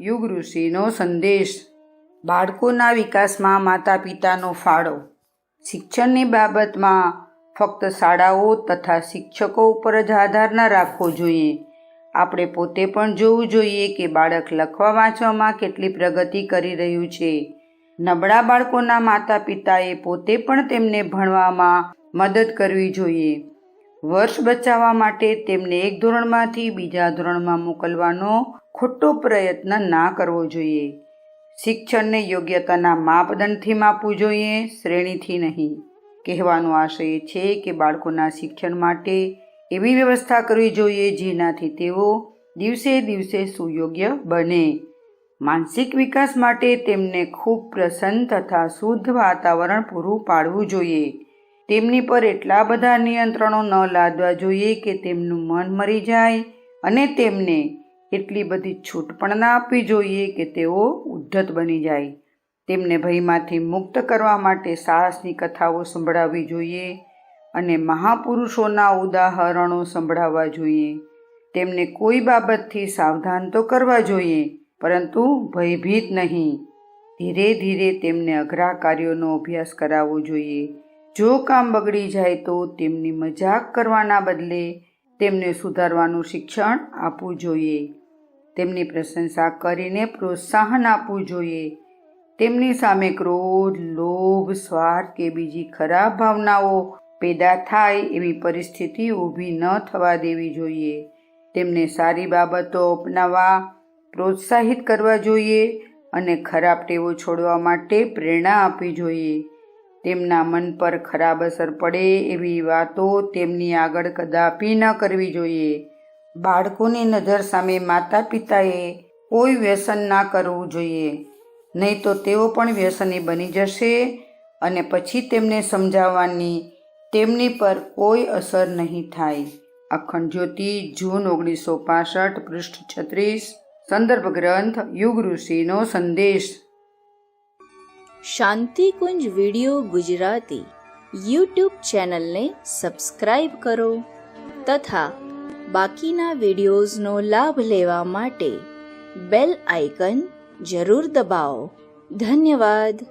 યુગ ઋષિનો સંદેશ. બાળકોના વિકાસમાં માતા પિતાનો ફાળો. શિક્ષણની બાબતમાં ફક્ત શાળાઓ તથા શિક્ષકો ઉપર જ આધાર ન રાખવો જોઈએ. આપણે પોતે પણ જોવું જોઈએ કે બાળક લખવા વાંચવામાં કેટલી પ્રગતિ કરી રહ્યું છે. નબળા બાળકોના માતા પિતાએ પોતે પણ તેમને ભણવામાં મદદ કરવી જોઈએ. વર્ષ બચાવવા માટે તેમને એક ધોરણમાંથી બીજા ધોરણમાં મોકલવાનો ખોટો પ્રયત્ન ના કરવો જોઈએ. શિક્ષણને યોગ્યતાના માપદંડથી માપવું જોઈએ, શ્રેણીથી નહીં. કહેવાનો આશય છે કે બાળકોના શિક્ષણ માટે એવી વ્યવસ્થા કરવી જોઈએ જેનાથી તેઓ દિવસે દિવસે સુયોગ્ય બને. માનસિક વિકાસ માટે તેમને ખૂબ પ્રસન્ન તથા શુદ્ધ વાતાવરણ પૂરું પાડવું જોઈએ. તેમની પર એટલા બધા નિયંત્રણો ન લાદવા જોઈએ કે તેમનું મન મરી જાય અને તેમને એટલી બધી છૂટ પણ ના આપવી જોઈએ કે તેઓ ઉદ્ધત બની જાય. તેમને ભયમાંથી મુક્ત કરવા માટે સાહસની કથાઓ સંભળાવવી જોઈએ અને મહાપુરુષોના ઉદાહરણો સંભળાવવા જોઈએ. તેમને કોઈ બાબતથી સાવધાન તો કરવા જોઈએ, પરંતુ ભયભીત નહીં. ધીરે ધીરે તેમને અઘરા કાર્યોનો અભ્યાસ કરાવવો જોઈએ. જો કામ બગડી જાય તો તેમની મજાક કરવાના બદલે તેમને સુધારવાનું શિક્ષણ આપવું જોઈએ. તેમની પ્રશંસા કરીને પ્રોત્સાહન આપવું જોઈએ. તેમની સામે ક્રોધ, લોભ, સ્વાર્થ કે બીજી ખરાબ ભાવનાઓ પેદા થાય એવી પરિસ્થિતિ ઊભી ન થવા દેવી જોઈએ. તેમને સારી બાબતો અપનાવવા, પ્રોત્સાહિત કરવા જોઈએ અને ખરાબ ટેવો છોડવા માટે પ્રેરણા આપવી જોઈએ. તેમના મન પર ખરાબ અસર પડે એવી વાતો તેમની આગળ કદાપી ન કરવી જોઈએ. બાળકોની નજર સામે માતા પિતાએ કોઈ વ્યસન ના કરવું જોઈએ. નહીં તો તેઓ પણ વ્યસની બની જશે અને પછી તેમને સમજાવવાની તેમની પર કોઈ અસર નહીં થાય. અખંડ જ્યોતિ, જૂન ઓગણીસો પાસઠ, પૃષ્ઠ છત્રીસ, સંદર્ભ ગ્રંથ, યુગ ઋષિનો સંદેશ. શાંતિકુંજ વિડિયો ગુજરાતી યુટ્યુબ ચેનલને સબસ્ક્રાઇબ કરો તથા બાકીના વિડીયોઝનો લાભ લેવા માટે બેલ આઇકન જરૂર દબાવો. ધન્યવાદ.